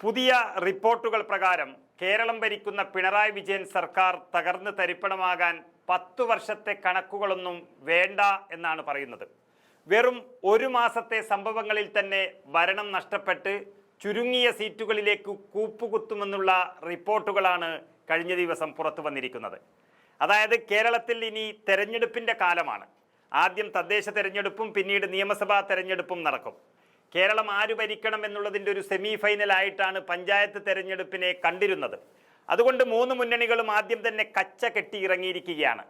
പുതിയ റിപ്പോർട്ടുകൾ പ്രകാരം കേരളം ഭരിക്കുന്ന പിണറായി വിജയൻ സർക്കാർ തകർന്ന് തരിപ്പണമാകാൻ പത്തു വർഷത്തെ കണക്കുകളൊന്നും വേണ്ട എന്നാണ് പറയുന്നത്. വെറും ഒരു മാസത്തെ സംഭവങ്ങളിൽ തന്നെ ഭരണം നഷ്ടപ്പെട്ട് ചുരുങ്ങിയ സീറ്റുകളിലേക്ക് കൂപ്പുകുത്തുമെന്നുള്ള റിപ്പോർട്ടുകളാണ് കഴിഞ്ഞ ദിവസം പുറത്തു വന്നിരിക്കുന്നത്. അതായത് കേരളത്തിൽ ഇനി തെരഞ്ഞെടുപ്പിന്റെ കാലമാണ്. ആദ്യം തദ്ദേശ തെരഞ്ഞെടുപ്പും പിന്നീട് നിയമസഭാ തെരഞ്ഞെടുപ്പും നടക്കും. കേരളം ആര് ഭരിക്കണം എന്നുള്ളതിന്റെ ഒരു സെമി ഫൈനലായിട്ടാണ് പഞ്ചായത്ത് തെരഞ്ഞെടുപ്പിനെ കണ്ടിരുന്നത്. അതുകൊണ്ട് മൂന്ന് മുന്നണികളും ആദ്യം തന്നെ കച്ച കെട്ടി ഇറങ്ങിയിരിക്കുകയാണ്.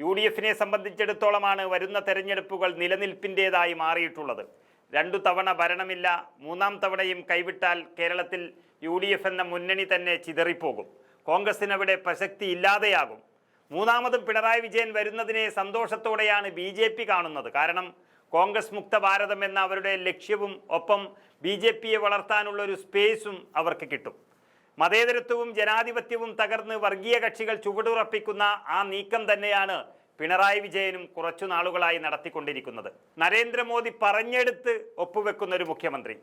യു ഡി എഫിനെ സംബന്ധിച്ചിടത്തോളമാണ് വരുന്ന തെരഞ്ഞെടുപ്പുകൾ നിലനിൽപ്പിന്റേതായി മാറിയിട്ടുള്ളത്. രണ്ടു തവണ ഭരണമില്ല മൂന്നാം തവണയും കൈവിട്ടാൽ കേരളത്തിൽ യു ഡി എഫ് എന്ന മുന്നണി തന്നെ ചിതറിപ്പോകും. കോൺഗ്രസിനവിടെ പ്രസക്തി ഇല്ലാതെയാകും. മൂന്നാമതും പിണറായി വിജയൻ വരുന്നതിനെ സന്തോഷത്തോടെയാണ് ബി കാണുന്നത്. കാരണം കോൺഗ്രസ് മുക്ത ഭാരതം എന്ന അവരുടെ ലക്ഷ്യവും ഒപ്പം ബി ജെ പിയെ വളർത്താനുള്ള ഒരു സ്പേസും അവർക്ക് കിട്ടും. മതേതരത്വവും ജനാധിപത്യവും തകർന്ന് വർഗീയ കക്ഷികൾ ചുവടുറപ്പിക്കുന്ന ആ നീക്കം തന്നെയാണ് പിണറായി വിജയനും കുറച്ചു നാളുകളായി നടത്തിക്കൊണ്ടിരിക്കുന്നത്. നരേന്ദ്രമോദി പറഞ്ഞെടുത്ത് ഒപ്പുവെക്കുന്ന ഒരു മുഖ്യമന്ത്രി.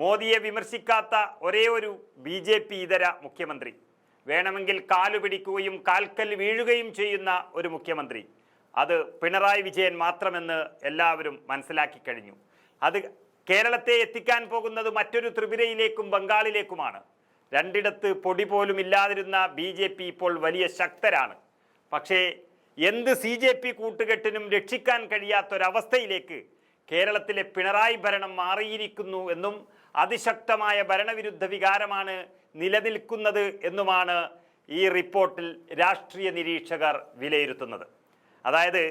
മോദിയെ വിമർശിക്കാത്ത ഒരേ ഒരു ബി ജെ പി ഇതര മുഖ്യമന്ത്രി. വേണമെങ്കിൽ കാലു പിടിക്കുകയും കാൽക്കൽ വീഴുകയും ചെയ്യുന്ന ഒരു മുഖ്യമന്ത്രി. അത് പിണറായി വിജയൻ മാത്രമെന്ന് എല്ലാവരും മനസ്സിലാക്കി കഴിഞ്ഞു. അത് കേരളത്തെ എത്തിക്കാൻ പോകുന്നത് മറ്റൊരു ത്രിപുരയിലേക്കും ബംഗാളിലേക്കുമാണ്. രണ്ടിടത്ത് പൊടി പോലും ഇല്ലാതിരുന്ന ബി ജെ പി ഇപ്പോൾ വലിയ ശക്തരാണ്. പക്ഷേ എന്ത് സി ജെ പി കൂട്ടുകെട്ടിനും രക്ഷിക്കാൻ കഴിയാത്തൊരവസ്ഥയിലേക്ക് കേരളത്തിലെ പിണറായി ഭരണം മാറിയിരിക്കുന്നു എന്നും അതിശക്തമായ ഭരണവിരുദ്ധ വികാരമാണ് നിലനിൽക്കുന്നത് എന്നുമാണ് ഈ റിപ്പോർട്ടിൽ രാഷ്ട്രീയ നിരീക്ഷകർ വിലയിരുത്തുന്നത്. അതായത്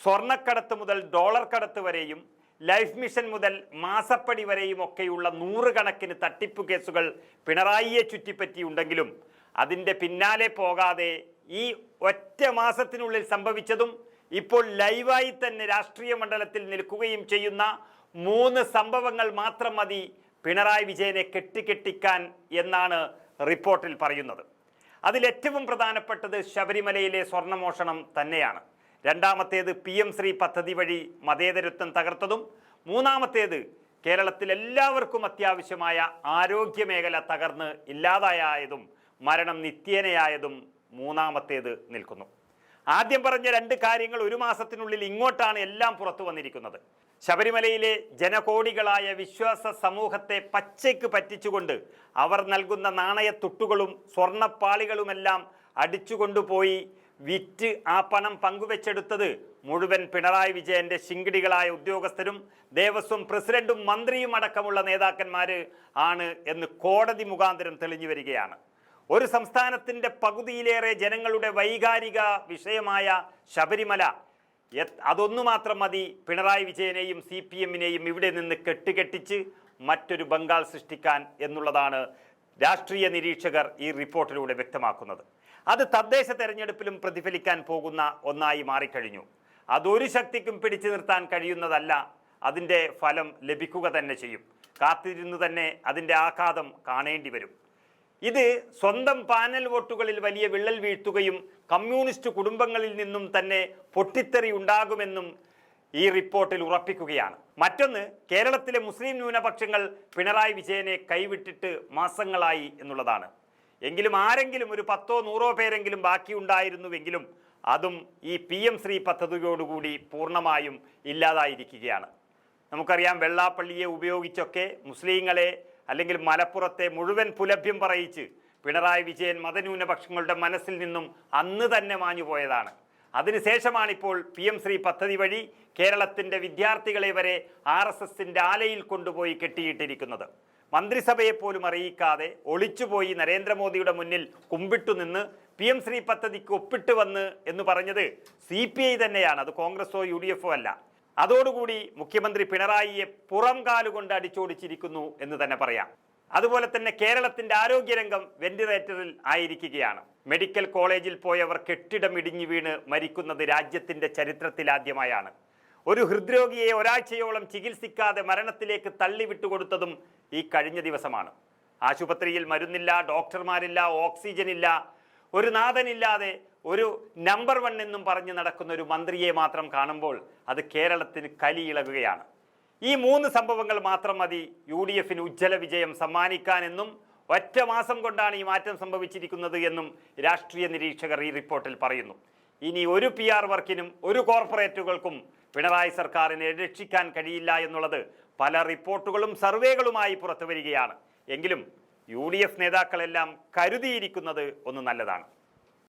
സ്വർണക്കടത്ത് മുതൽ ഡോളർ കടത്ത് വരെയും ലൈഫ് മിഷൻ മുതൽ മാസപ്പടി വരെയും ഒക്കെയുള്ള നൂറുകണക്കിന് തട്ടിപ്പ് കേസുകൾ പിണറായിയെ ചുറ്റിപ്പറ്റിയുണ്ടെങ്കിലും അതിന്റെ പിന്നാലെ പോകാതെ ഈ ഒറ്റ മാസത്തിനുള്ളിൽ സംഭവിച്ചതും ഇപ്പോൾ ലൈവായി തന്നെ രാഷ്ട്രീയ മണ്ഡലത്തിൽ നിൽക്കുകയും ചെയ്യുന്ന മൂന്ന് സംഭവങ്ങൾ മാത്രം മതി പിണറായി വിജയനെ കെട്ടിക്കെട്ടിക്കാൻ എന്നാണ് റിപ്പോർട്ടിൽ പറയുന്നത്. അതിലേറ്റവും പ്രധാനപ്പെട്ടത് ശബരിമലയിലെ സ്വർണമോഷണം തന്നെയാണ്. രണ്ടാമത്തേത് പി എം ശ്രീ പദ്ധതി വഴി മതേതരത്വം തകർത്തതും മൂന്നാമത്തേത് കേരളത്തിൽ എല്ലാവർക്കും അത്യാവശ്യമായ ആരോഗ്യ മേഖല തകർന്ന് ഇല്ലാതായതും മരണം നിത്യേനയായതും മൂന്നാമത്തേത് നിൽക്കുന്നു. ആദ്യം പറഞ്ഞ രണ്ട് കാര്യങ്ങൾ ഒരു മാസത്തിനുള്ളിൽ ഇങ്ങോട്ടാണ് എല്ലാം പുറത്തു വന്നിരിക്കുന്നത്. ശബരിമലയിലെ ജനകോടികളായ വിശ്വാസ സമൂഹത്തെ പച്ചയ്ക്ക് പറ്റിച്ചുകൊണ്ട് അവർ നൽകുന്ന നാണയത്തുട്ടുകളും സ്വർണപ്പാളികളുമെല്ലാം അടിച്ചുകൊണ്ടുപോയി വിറ്റ് ആ പണം പങ്കുവെച്ചെടുത്തത് മുഴുവൻ പിണറായി വിജയന്റെ ശിങ്കിടികളായ ഉദ്യോഗസ്ഥരും ദേവസ്വം പ്രസിഡന്റും മന്ത്രിയും അടക്കമുള്ള നേതാക്കന്മാർ ആണ് എന്ന് കോടതി മുഖാന്തരം തെളിഞ്ഞു വരികയാണ്. ഒരു സംസ്ഥാനത്തിന്റെ പകുതിയിലേറെ ജനങ്ങളുടെ വൈകാരിക വിഷയമായ ശബരിമല അതൊന്നു മാത്രം മതി പിണറായി വിജയനെയും സി പി എമ്മിനെയും ഇവിടെ നിന്ന് കെട്ടുകെട്ടിച്ച് മറ്റൊരു ബംഗാൾ സൃഷ്ടിക്കാൻ എന്നുള്ളതാണ് രാഷ്ട്രീയ നിരീക്ഷകർ ഈ റിപ്പോർട്ടിലൂടെ വ്യക്തമാക്കുന്നത്. അത് തദ്ദേശ തെരഞ്ഞെടുപ്പിലും പ്രതിഫലിക്കാൻ പോകുന്ന ഒന്നായി മാറിക്കഴിഞ്ഞു. അതൊരു ശക്തിക്കും പിടിച്ചു നിർത്താൻ കഴിയുന്നതല്ല അതിന്റെ ഫലം ലഭിക്കുക തന്നെ ചെയ്യും. കാത്തിരുന്ന് തന്നെ അതിന്റെ ആഘാതം കാണേണ്ടി വരും. ഇത് സ്വന്തം പാനൽ വോട്ടുകളിൽ വലിയ വിള്ളൽ വീഴ്ത്തുകയും കമ്മ്യൂണിസ്റ്റ് കുടുംബങ്ങളിൽ നിന്നും തന്നെ പൊട്ടിത്തെറി ഉണ്ടാകുമെന്നും ഈ റിപ്പോർട്ടിൽ ഉറപ്പിക്കുകയാണ്. മറ്റൊന്ന് കേരളത്തിലെ മുസ്ലിം ന്യൂനപക്ഷങ്ങൾ പിണറായി വിജയനെ കൈവിട്ടിട്ട് മാസങ്ങളായി എന്നുള്ളതാണ്. എങ്കിലും ആരെങ്കിലും ഒരു പത്തോ നൂറോ പേരെങ്കിലും ബാക്കി ഉണ്ടായിരുന്നുവെങ്കിലും അതും ഈ പി എം ശ്രീ പദ്ധതിയോടുകൂടി പൂർണമായും ഇല്ലാതായിരിക്കുകയാണ്. നമുക്കറിയാം വെള്ളാപ്പള്ളിയെ ഉപയോഗിച്ചൊക്കെ മുസ്ലിങ്ങളെ അല്ലെങ്കിൽ മലപ്പുറത്തെ മുഴുവൻ പുലഭ്യം പറയിച്ച് പിണറായി വിജയൻ മതന്യൂനപക്ഷങ്ങളുടെ മനസ്സിൽ നിന്നും അന്ന് തന്നെ മാഞ്ഞു പോയതാണ്. അതിനുശേഷമാണിപ്പോൾ പി എം ശ്രീ പദ്ധതി വഴി കേരളത്തിന്റെ വിദ്യാർത്ഥികളെ വരെ ആർ എസ് എസിന്റെ ആലയിൽ കൊണ്ടുപോയി കെട്ടിയിട്ടിരിക്കുന്നത്. മന്ത്രിസഭയെ പോലും അറിയിക്കാതെ ഒളിച്ചുപോയി നരേന്ദ്രമോദിയുടെ മുന്നിൽ കുമ്പിട്ടു നിന്ന് പി എം ശ്രീ പദ്ധതിക്ക് ഒപ്പിട്ട് വന്ന് എന്ന് പറഞ്ഞത് സി പി ഐ തന്നെയാണ്. അത് കോൺഗ്രസോ യു ഡി എഫോ അല്ല. അതോടുകൂടി മുഖ്യമന്ത്രി പിണറായിയെ പുറം കാലുകൊണ്ട് അടിച്ചോടിച്ചിരിക്കുന്നു എന്ന് തന്നെ പറയാം. അതുപോലെ തന്നെ കേരളത്തിന്റെ ആരോഗ്യരംഗം വെന്റിലേറ്ററിൽ ആയിരിക്കുകയാണ്. മെഡിക്കൽ കോളേജിൽ പോയവർ കെട്ടിടം ഇടിഞ്ഞു വീണ് മരിക്കുന്നത് രാജ്യത്തിന്റെ ചരിത്രത്തിലാദ്യമായാണ്. ഒരു ഹൃദ്രോഗിയെ ഒരാഴ്ചയോളം ചികിത്സിക്കാതെ മരണത്തിലേക്ക് തള്ളിവിട്ടുകൊടുത്തതും ഈ കഴിഞ്ഞ ദിവസമാണ്. ആശുപത്രിയിൽ മരുന്നില്ല ഡോക്ടർമാരില്ല ഓക്സിജൻ ഇല്ല ഒരു നാഥനില്ലാതെ ഒരു നമ്പർ വൺ എന്നും പറഞ്ഞ് നടക്കുന്ന ഒരു മന്ത്രിയെ മാത്രം കാണുമ്പോൾ അത് കേരളത്തിന് കലിയിളകുകയാണ്. ഈ മൂന്ന് സംഭവങ്ങൾ മാത്രം മതി യു ഡി എഫിന് ഉജ്ജ്വല വിജയം സമ്മാനിക്കാനെന്നും ഒറ്റ മാസം കൊണ്ടാണ് ഈ മാറ്റം സംഭവിച്ചിരിക്കുന്നത് എന്നും രാഷ്ട്രീയ നിരീക്ഷകർ ഈ റിപ്പോർട്ടിൽ പറയുന്നു. ഇനി ഒരു പി ആർ വർക്കിനും ഒരു കോർപ്പറേറ്റുകൾക്കും പിണറായി സർക്കാരിനെ രക്ഷിക്കാൻ കഴിയില്ല എന്നുള്ളത് പല റിപ്പോർട്ടുകളും സർവേകളുമായി പുറത്തു വരികയാണ് എങ്കിലും യു ഡി എഫ് നേതാക്കളെല്ലാം കരുതിയിരിക്കുന്നത് ഒന്ന് നല്ലതാണ്.